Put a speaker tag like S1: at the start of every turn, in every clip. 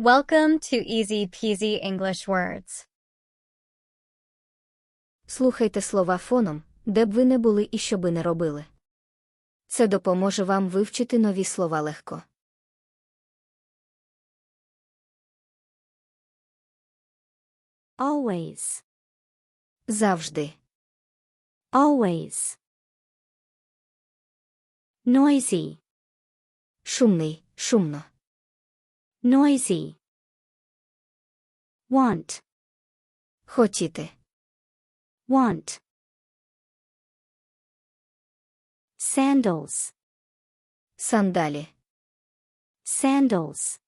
S1: Welcome to Easy Peasy English Words.
S2: Слухайте слова фоном, де б ви не були і що би не робили. Це допоможе вам вивчити нові слова легко.
S3: Always.
S2: Завжди.
S3: Always. Noisy.
S2: Шумний, шумно.
S3: Noisy. Want.
S2: Хотіти.
S3: Want. Sandals.
S2: Сандалі.
S3: Sandals.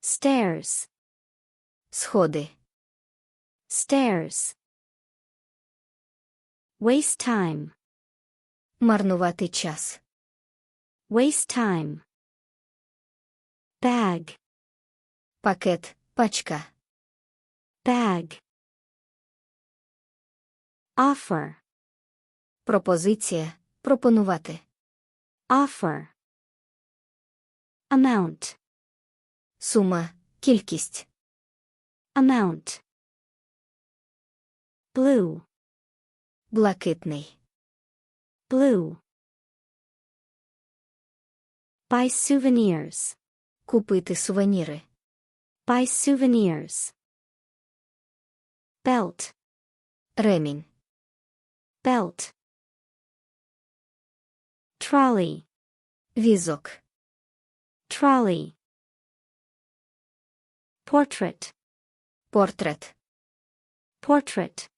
S3: Stairs.
S2: Сходи.
S3: Stairs. Waste time.
S2: Марнувати час.
S3: Waste time. Bag.
S2: Пакет. Пачка.
S3: Bag. Offer.
S2: Пропозиція. Пропонувати.
S3: Offer. Amount.
S2: Сума. Кількість.
S3: Amount. Blue.
S2: Блакитний.
S3: Blue. Buy souvenirs.
S2: Купити сувеніри.
S3: Buy souvenirs. Belt.
S2: Ремінь.
S3: Belt. Trolley.
S2: Візок.
S3: Trolley. Portrait.
S2: Портрет.
S3: Portrait.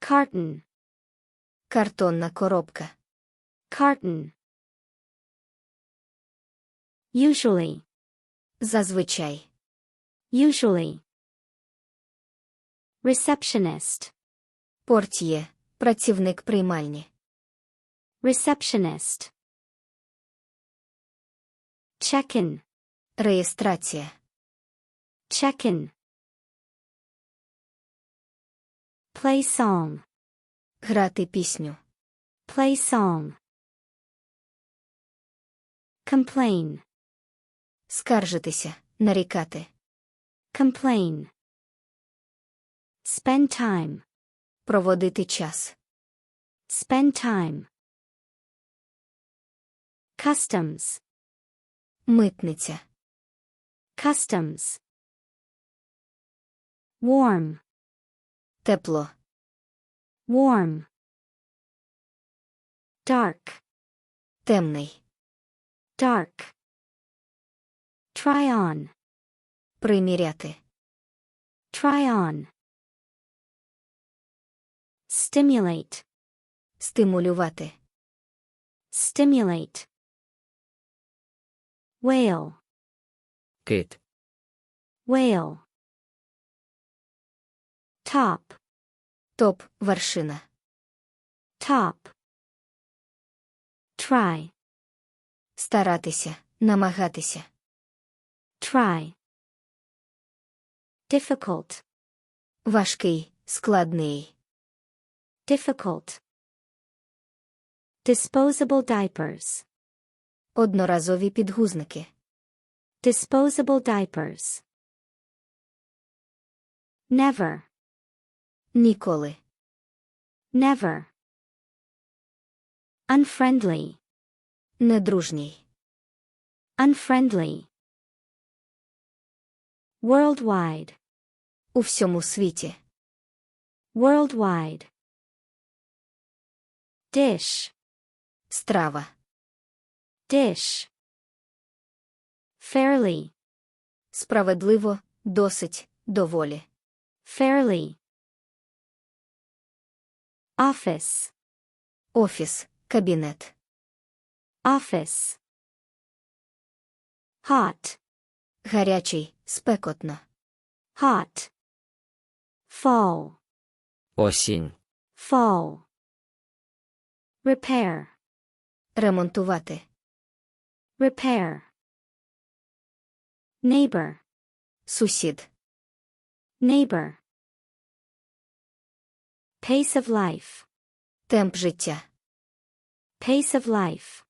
S3: Carton.
S2: Картонна коробка.
S3: Carton. Usually.
S2: Зазвичай.
S3: Usually. Receptionist.
S2: Портьє. Працівник приймальні.
S3: Receptionist. Check-in.
S2: Реєстрація.
S3: Check-in. Play song.
S2: Грати пісню.
S3: Play song. Complain.
S2: Скаржитися. Нарікати.
S3: Complain. Spend time.
S2: Проводити час.
S3: Spend time. Customs.
S2: Митниця.
S3: Customs. Warm.
S2: Тепло.
S3: Warm. Dark.
S2: Темний.
S3: Dark. Try on.
S2: Приміряти.
S3: Try on. Stimulate.
S2: Стимулювати.
S3: Stimulate. Whale.
S4: Кит.
S3: Whale. Top.
S2: Топ. Вершина.
S3: Top. Try.
S2: Старатися. Намагатися.
S3: Try. Difficult.
S2: Важкий. Складний.
S3: Difficult. Disposable diapers.
S2: Одноразові підгузники.
S3: Disposable diapers. Never.
S2: Ніколи.
S3: Never. Unfriendly.
S2: Недружній.
S3: Unfriendly. Worldwide.
S2: У всьому світі.
S3: Worldwide. Dish.
S2: Страва.
S3: Dish. Fairly.
S2: Справедливо. Досить. Доволі.
S3: Fairly. Office.
S2: Офіс. Кабінет.
S3: Office. Hot.
S2: Гарячий. Спекотно.
S3: Hot. Fall.
S4: Осінь.
S3: Fall. Repair.
S2: Ремонтувати.
S3: Repair. Neighbor.
S2: Сусід.
S3: Neighbor. Pace of life.
S2: Темп життя.
S3: Pace of life.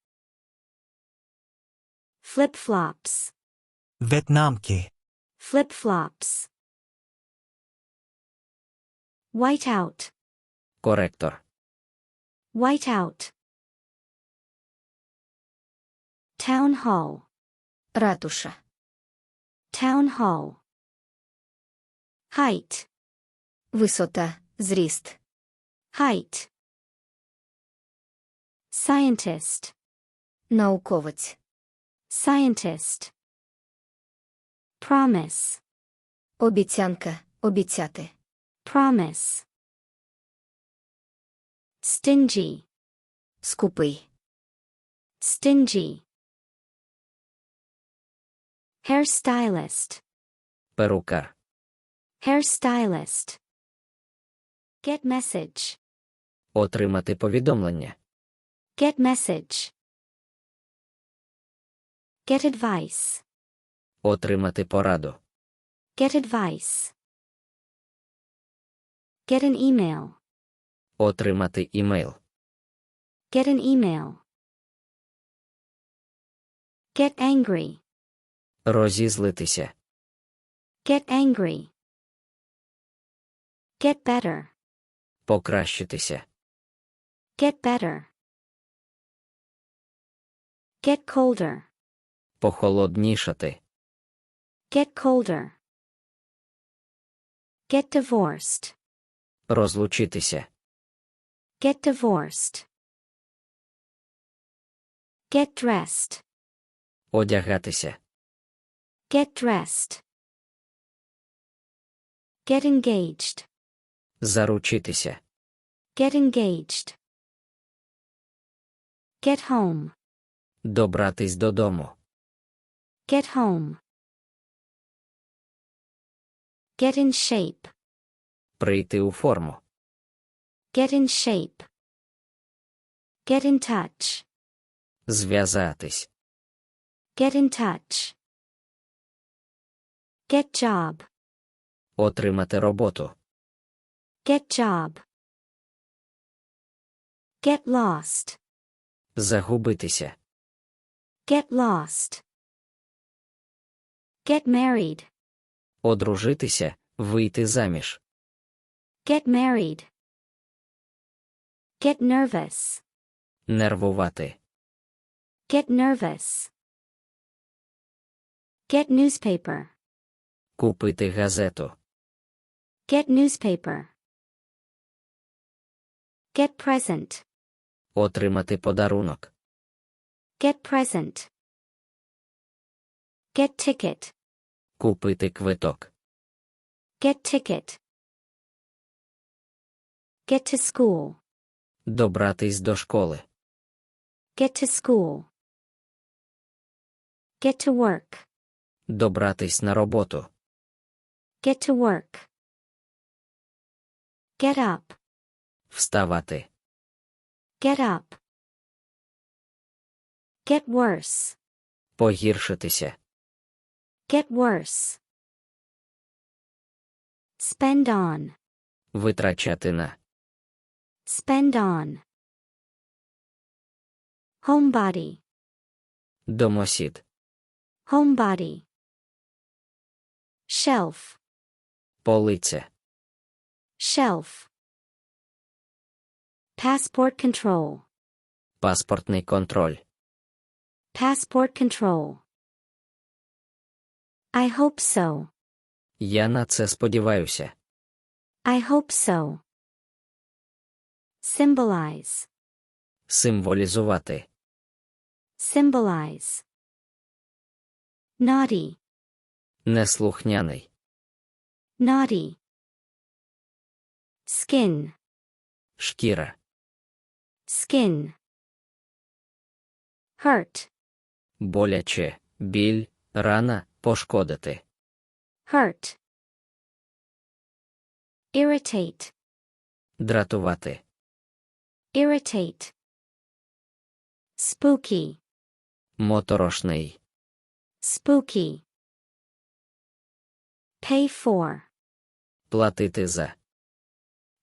S3: Flip-flops.
S5: В'єтнамки.
S3: Flip-flops. White out.
S4: Коректор.
S3: White out. Town hall.
S2: Ратуша.
S3: Town hall. Height.
S2: Висота, зріст.
S3: Height. Scientist.
S2: Науковець.
S3: Scientist. Promise.
S2: Обіцянка, обіцяти.
S3: Promise. Stingy.
S2: Скупий.
S3: Stingy. Hairstylist.
S4: Перукар.
S3: Hairstylist. Get message.
S4: Отримати повідомлення.
S3: Get message. Get advice.
S4: Отримати пораду.
S3: Get advice. Get an email.
S4: Отримати імейл.
S3: Get an email. Get angry.
S4: Розізлитися.
S3: Get angry. Get better.
S4: Покращитися.
S3: Get better. Get colder.
S4: Похолоднішати.
S3: Get colder. Get divorced.
S4: Розлучитися.
S3: Get divorced. Get dressed.
S4: Одягатися.
S3: Get dressed. Get engaged.
S4: Заручитися.
S3: Get engaged. Get home.
S4: Добратись додому.
S3: Get home. Get in shape.
S4: Прийти у форму.
S3: Get in shape. Get in touch.
S4: Зв'язатись.
S3: Get in touch. Get job.
S4: Отримати роботу.
S3: Get job. Get lost.
S4: Загубитися.
S3: Get lost. Get married.
S4: Одружитися. Вийти заміж.
S3: Get married. Get nervous.
S4: Нервувати.
S3: Get nervous. Get newspaper.
S4: Купити газету.
S3: Get newspaper. Get present.
S4: Отримати подарунок.
S3: Get present. Get ticket.
S4: Купити квиток.
S3: Get ticket. Get to school.
S4: Добратись до школи.
S3: Get to school. Get to work.
S4: Добратись на роботу.
S3: Get to work. Get up.
S4: Вставати.
S3: Get up. Get worse.
S4: Погіршитися.
S3: Get worse. Spend on.
S4: Витрачати на.
S3: Spend on. Homebody.
S4: Домосід.
S3: Homebody. Shelf.
S4: Полиця.
S3: Shelf. Passport control.
S4: Паспортний контроль.
S3: Passport control. I hope so.
S4: Я на це сподіваюся.
S3: I hope so. Symbolize.
S4: Символізувати.
S3: Symbolize. Naughty.
S4: Неслухняний.
S3: Naughty. Skin.
S4: Шкіра.
S3: Skin. Hurt.
S4: Боляче. Біль. Рана. Пошкодити.
S3: Hurt. Irritate.
S4: Дратувати.
S3: Irritate. Spooky.
S4: Моторошний.
S3: Spooky. Pay for.
S4: Платити за.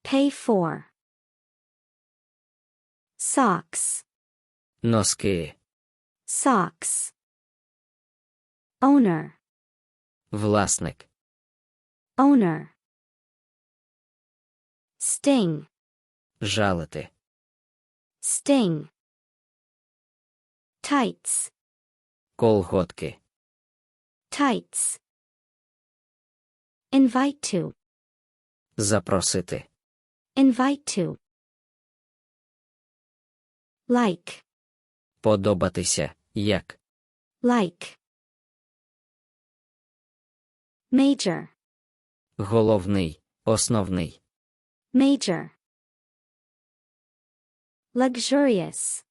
S3: Pay for. Socks.
S4: Носки.
S3: Socks. Owner,
S4: власник,
S3: owner. Sting,
S4: жалити,
S3: sting. Tights,
S4: колготки,
S3: tights. Invite to,
S4: запросити,
S3: invite to. Like,
S4: подобатися, як,
S3: like. Major,
S4: головний, основний,
S3: major. Luxurious,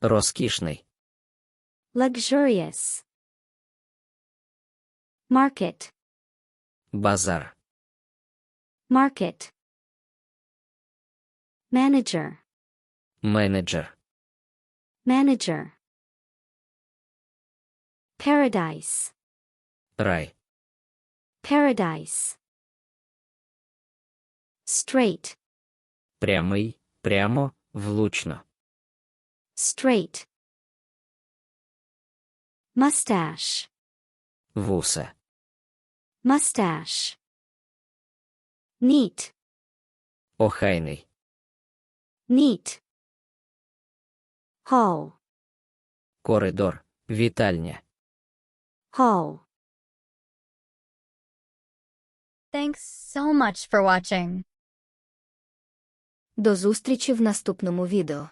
S4: розкішний,
S3: luxurious. Market,
S4: базар,
S3: market. Manager,
S4: менеджер,
S3: manager. Paradise,
S4: рай,
S3: paradise. Straight,
S4: прямий, прямо, влучно,
S3: straight. Mustache,
S4: вуса,
S3: mustache. Neat,
S4: охайний,
S3: neat. Hall,
S4: коридор, вітальня.
S3: hall.
S1: Thanks so much for watching.
S2: До зустрічі в наступному відео.